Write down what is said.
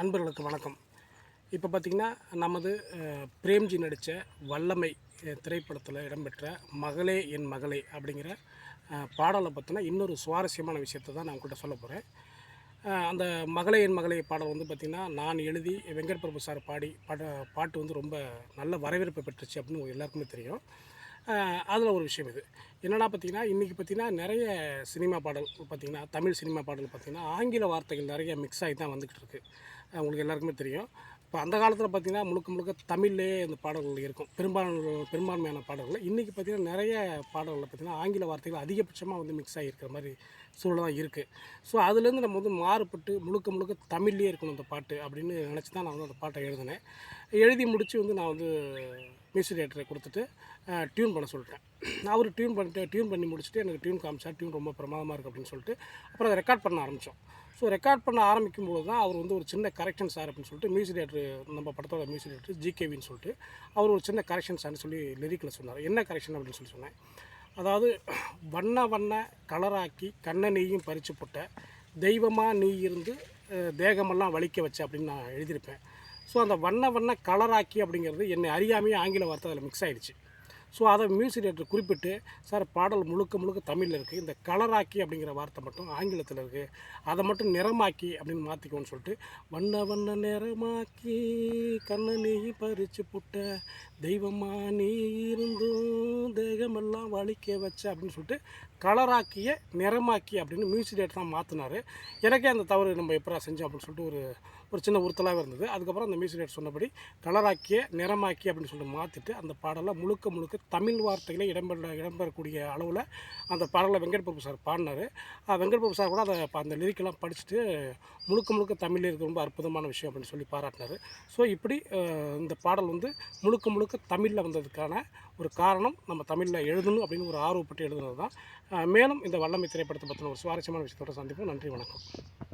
நண்பர்களுக்கு வணக்கம். இப்போ பார்த்திங்கன்னா நமது பிரேம்ஜி நடித்த வல்லமை திரைப்படத்தில் இடம்பெற்ற மகளே என் மகளே அப்படிங்கிற பாடலை பற்றின இன்னொரு சுவாரஸ்யமான விஷயத்தை தான் நான் உங்கள்கிட்ட சொல்ல போகிறேன் அந்த மகளே என் மகளே பாடல் வந்து பார்த்திங்கன்னா நான் எழுதி வெங்கட் பிரபு சார் பாடி பாட பாட்டு வந்து ரொம்ப நல்ல வரவேற்பு பெற்றுச்சு அப்படின்னு எல்லாருக்குமே தெரியும். அதில் ஒரு விஷயம் இது. என்னடா பார்த்தீங்கன்னா இன்றைக்கி பார்த்தீங்கன்னா நிறைய சினிமா பாடல் பார்த்திங்கன்னா தமிழ் சினிமா பாடல் பார்த்திங்கன்னா ஆங்கில வார்த்தைகள் நிறைய மிக்ஸ் ஆகி தான் வந்துக்கிட்டு இருக்குது உங்களுக்கு எல்லாருக்குமே தெரியும். இப்போ அந்த காலத்தில் பார்த்திங்கன்னா முழுக்க முழுக்க தமிழ்லேயே இந்த பாடல்கள் இருக்கும். பெரும்பாலான பெரும்பான்மையான பாடல்கள். இன்றைக்கி பார்த்திங்கன்னா நிறைய பாடல்களில் பார்த்திங்கன்னா ஆங்கில வார்த்தைகள் அதிகபட்சமாக வந்து மிக்ஸ் ஆகியிருக்கிற மாதிரி சூழல் தான் இருக்குது ஸோ அதுலேருந்து நம்ம வந்து மாறுபட்டு முழுக்க முழுக்க தமிழ்லேயே இருக்கணும் இந்த பாட்டு அப்படின்னு நினச்சி தான் நான் வந்து அந்த பாட்டை எழுதினேன். எழுதி முடித்து வந்து நான் வந்து மியூசிக் டேரக்டரை கொடுத்துட்டு டியூன் பண்ண சொல்லிட்டேன். அவர் டியூன் பண்ணிட்டு டியூன் பண்ணி முடிச்சுட்டு எனக்கு டியூன் காமிச்சா டியூன் ரொம்ப பிரமாதமாக இருக்குது அப்படின்னு சொல்லிட்டு அப்புறம் அதை ரெக்கார்ட் பண்ண ஆரம்பித்தோம் ஸோ ரெக்கார்ட் பண்ண ஆரம்பிக்கும் போது தான் அவர் வந்து ஒரு சின்ன கரெக்ஷன் சார் அப்படின்னு சொல்லிட்டு மியூசிக் டேரக்டர் நம்ம படத்தோட மியூசிக் டேரக்டர் ஜிகேவின்னு சொல்லிட்டு அவர் ஒரு சின்ன கரெக்ஷன் சார்னு சொல்லி லிரிக்கில் சொன்னார். என்ன கரெக்ஷன் அப்படின்னு சொல்லி சொன்னேன். அதாவது வண்ண வண்ண கலராக்கி கண்ணை நீயும் பறித்து போட்ட தெய்வமாக நீ இருந்து தேகமெல்லாம் வலிக்க வச்ச அப்படின்னு நான் எழுதியிருப்பேன். ஸோ அந்த வண்ண வண்ண கலராக்கி அப்படிங்கிறது என்னை அறியாமையே ஆங்கில வார்த்தை அதில் மிக்ஸ் ஆயிடுச்சு. ஸோ அதை மியூசிக் டேரக்டர் குறிப்பிட்டு சார் பாடல் முழுக்க முழுக்க தமிழில் இருக்குது இந்த கலராக்கி அப்படிங்கிற வார்த்தை மட்டும் ஆங்கிலத்தில் இருக்குது அதை மட்டும் நிறமாக்கி அப்படின்னு மாற்றிக்கோன்னு சொல்லிட்டு வண்ண வண்ண நிறமாக்கி கண்ண நீ பறிச்சு புட்ட தெய்வமா நீ இருந்தும் தேகமெல்லாம் வலிக்க வச்ச அப்படின்னு சொல்லிட்டு கலராக்கிய நிறமாக்கி அப்படின்னு மியூசிக் டேரக்டர் தான் மாற்றினார் எனக்கே அந்த தவறு நம்ம எப்படா செஞ்சோம் அப்படின்னு சொல்லிட்டு ஒரு ஒரு சின்ன உறுத்தலாகவே இருந்தது. அதுக்கப்புறம் அந்த மியூசிக் டேட் சொன்னபடி கலராக்கிய நிறமாக்கி அப்படின்னு சொல்லிட்டு மாற்றிட்டு அந்த பாடலை முழுக்க முழுக்க தமிழ் வார்த்தைகளே இடம்பெற இடம்பெறக்கூடிய அளவில் அந்த பாடலை வெங்கட் பிரபு சார் பாடினார். வெங்கட் பிரபு சார் கூட அதை அந்த லிரிக்கெல்லாம் படிச்சுட்டு முழுக்க முழுக்க தமிழில் இருக்க ரொம்ப அற்புதமான விஷயம் அப்படின்னு சொல்லி பாராட்டினார். ஸோ இப்படி இந்த பாடல் வந்து முழுக்க முழுக்க தமிழில் வந்ததுக்கான ஒரு காரணம் நம்ம நம்ம தமிழில் எழுதணும் அப்படின்னு ஒரு ஆர்வப்பட்டு எழுதுனது தான் மேலும் இந்த வல்லமை திரைப்படத்தை பற்றின ஒரு சுவாரஸ்யமான விஷயத்தோட சந்திப்போம். நன்றி வணக்கம்.